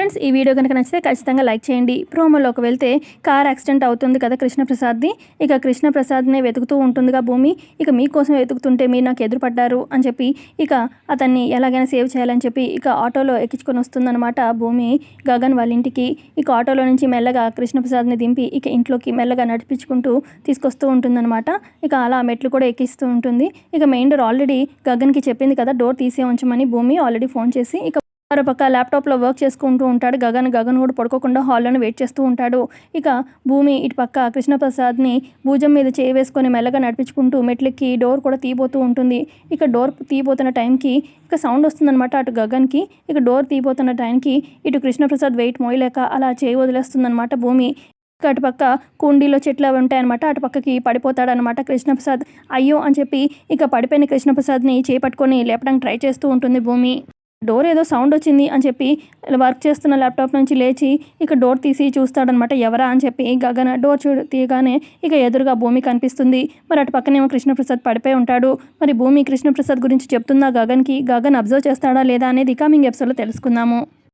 Friends ఈ video కనుక నచ్చితే ఖచ్చితంగా లైక్ చేయండి. ప్రోమోలోకి వెళ్తే కార్ యాక్సిడెంట్ అవుతుంది కదా కృష్ణప్రసాద్ది? ఇక కృష్ణప్రసాద్నే వెతుకుతూ ఉంటుందిగా భూమి. ఇక మీకోసం వెతుకుతుంటే మీరు నాకు ఎదురుపడ్డారు అని చెప్పి ఇక అతన్ని ఎలాగైనా సేవ్ చేయాలని చెప్పి ఇక ఆటోలో ఎక్కించుకొని వస్తుందన్నమాట భూమి గగన్ వాళ్ళ ఇంటికి. ఇక ఆటోలో నుంచి మెల్లగా కృష్ణప్రసాద్ని దింపి ఇక ఇంట్లోకి మెల్లగా నడిపించుకుంటూ తీసుకొస్తూ ఉంటుందన్నమాట. ఇక అలా మెట్లు కూడా ఎక్కిస్తూ ఉంటుంది. ఇక మెయిన్ డోర్ ఆల్రెడీ గగన్కి చెప్పింది కదా డోర్ తీసే ఉంచమని భూమి ఆల్రెడీ ఫోన్ చేసి ఇక మరోపక్క ల్యాప్టాప్లో వర్క్ చేసుకుంటూ ఉంటాడు. గగన్ గగన్ కూడా పడుకోకుండా హాల్లోనే వెయిట్ చేస్తూ ఉంటాడు. ఇక భూమి ఇటు పక్క కృష్ణప్రసాద్ని భుజం మీద చేయి వేసుకొని మెల్లగా నడిపించుకుంటూ మెట్లెక్కి డోర్ కూడా తీయబోతూ ఉంటుంది. ఇక డోర్ తీయబోతున్న టైంకి ఇక సౌండ్ వస్తుందన్నమాట అటు గగన్కి. ఇక డోర్ తీయబోతున్న టైంకి ఇటు కృష్ణప్రసాద్ వెయిట్ మోయలేక అలా చేయి వదిలేస్తుందన్నమాట భూమి. ఇక అటుపక్క కుండీలో చెట్లు అవి ఉంటాయన్నమాట. అటు పక్కకి పడిపోతాడనమాట కృష్ణప్రసాద్. అయ్యో అని చెప్పి ఇక పడిపోయిన కృష్ణప్రసాద్ని చేపట్టుకొని లేపడానికి ట్రై చేస్తూ ఉంటుంది భూమి. డోర్ ఏదో సౌండ్ వచ్చింది అని చెప్పి వర్క్ చేస్తున్న ల్యాప్టాప్ నుంచి లేచి ఇక డోర్ తీసి చూస్తాడనమాట ఎవరా అని చెప్పి గగన డోర్ చూ తీయగానే ఇక ఎదురుగా భూమి కనిపిస్తుంది. మరి అటు పక్కనేమో కృష్ణప్రసాద్ పడిపోయి ఉంటాడు. మరి భూమి కృష్ణప్రసాద్ గురించి చెప్తుందా గగన్కి గగన్ అబ్జర్వ్ చేస్తాడా లేదా అనేది కమింగ్ ఎపిసోడ్లో తెలుసుకుందాము.